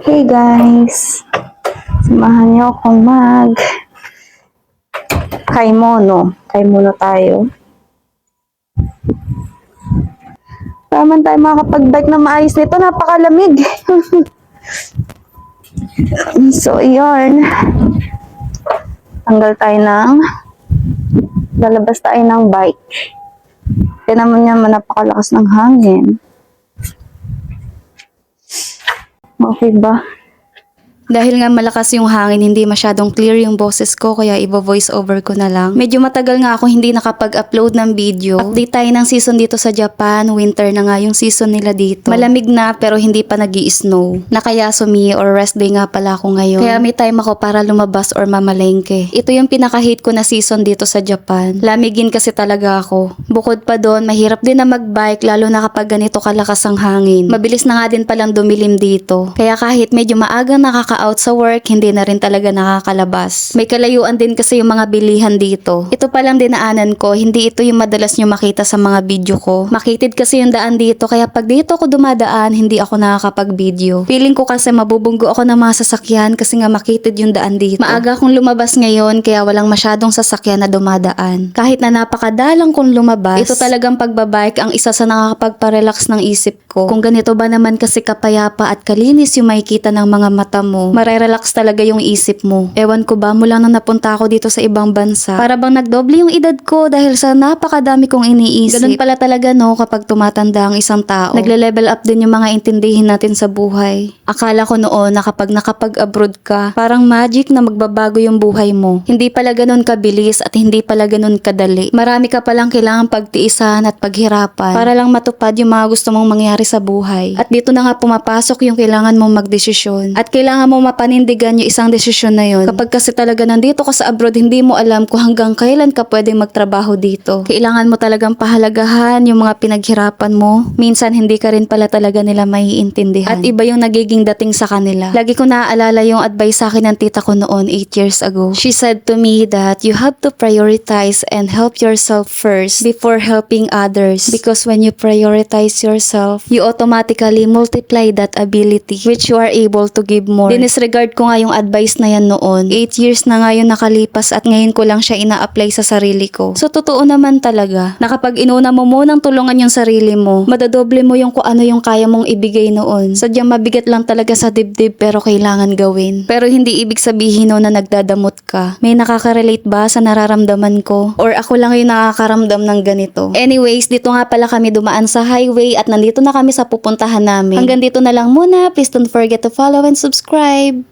Hey guys! Samahan niyo akong mag kaimono. Kaimono tayo. Para man tayo makakapag-bike na maayos nito, napakalamig. so, iyon. Tanggal tayo ng lalabas tayo ng bike. Kaya naman napakalakas ng hangin. Okay ba? Dahil nga malakas yung hangin, hindi masyadong clear yung boses ko, kaya ibo-voice over ko na lang. Medyo matagal nga ako hindi nakapag-upload ng video. Update tayo ng season dito sa Japan, winter na nga yung season nila dito. Malamig na pero hindi pa nag snow Nakaya sumi or rest day nga pala ako ngayon. Kaya may time ako para lumabas or mamalengke. Ito yung pinaka-hate ko na season dito sa Japan. Lamigin kasi talaga ako. Bukod pa doon, mahirap din na magbike lalo na kapag ganito kalakas ang hangin. Mabilis na nga din palang dumilim dito. Kaya kahit medyo maagang nakaka-out sa work, hindi na rin talaga nakakalabas. May kalayuan din kasi yung mga bilihan dito. Ito palang dinaanan ko, hindi ito yung madalas nyo makita sa mga video ko. Makitid kasi yung daan dito, kaya pag dito ako dumadaan, hindi ako nakakapag-video. Feeling ko kasi mabubunggo ako ng mga sasakyan kasi nga makitid yung daan dito. Maaga akong lumabas ngayon, kaya walang masyadong sasakyan na dumadaan. Kahit na napakadalang kong lumabas, ito talagang pagbabike ang isa sa nakakapagparelax ng isip ko. Kung ganito ba naman kasi kapayapa at kalinis yung makikita ng mga mata mo, marerelax talaga yung isip mo. Ewan ko ba, mula nang napunta ako dito sa ibang bansa, para bang nagdoble yung edad ko dahil sa napakadami kong iniisip. Ganun pala talaga no, kapag tumatanda ang isang tao. Nagle-level up din yung mga intindihin natin sa buhay. Akala ko noon na kapag nakapag-abroad ka, parang magic na magbabago yung buhay mo. Hindi pala ganun kabilis at hindi pala ganun kadali. Marami ka palang kailangan pagtiisan at paghirapan para lang matupad yung mga gusto mong mangyari sa buhay. At dito na nga pumapasok yung kailangan mong magdesisyon. At kailangan mo mapanindigan yung isang desisyon na yun. Kapag kasi talaga nandito ka sa abroad, hindi mo alam kung hanggang kailan ka pwedeng magtrabaho dito. Kailangan mo talagang pahalagahan yung mga pinaghirapan mo. Minsan hindi ka rin pala talaga nila maiintindihan. At iba yung nagiging dating sa kanila. Lagi ko naaalala yung advice sa akin ng tita ko noon 8 years ago. She said to me that you have to prioritize and help yourself first before helping others. Because when you prioritize yourself, you automatically multiply that ability which you are able to give more. Dinisregard ko nga yung advice na yan noon. 8 years na nga yun nakalipas at ngayon ko lang siya ina-apply sa sarili ko. So totoo naman talaga na kapag inuna mo munang tulungan yung sarili mo, madadoble mo yung kung ano yung kaya mong ibigay noon. Sadyang mabigat lang talaga sa dibdib pero kailangan gawin. Pero hindi ibig sabihin no na nagdadamot ka. May nakaka-relate ba sa nararamdaman ko? Or ako lang yung nakakaramdam ng ganito? Anyways, dito nga pala kami dumaan sa highway at nandito na kami sa pupuntahan namin. Hanggang dito na lang muna. Please don't forget to follow and subscribe.